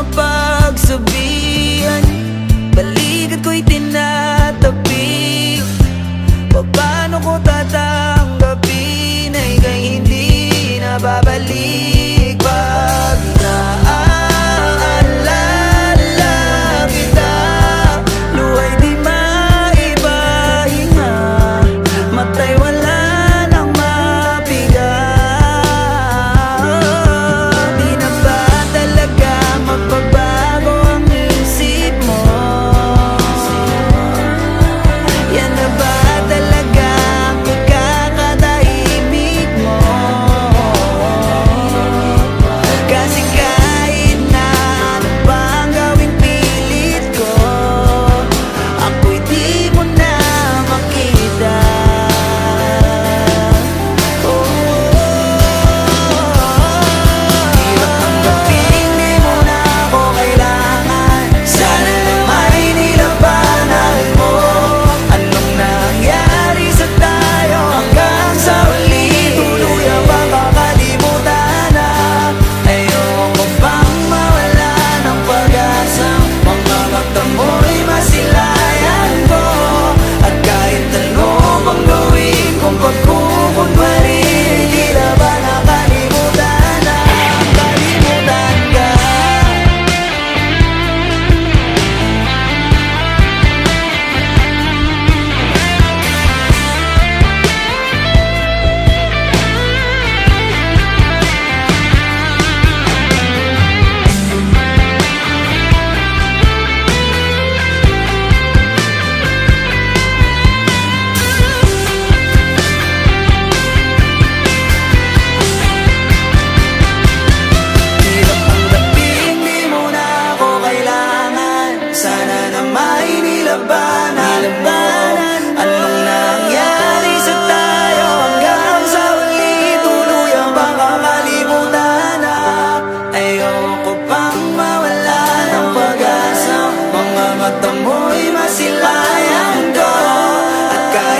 mapagsabihan. Balikat ko'y tinatabi. Pa paano ko tatanggapin ay hindi na babalik 界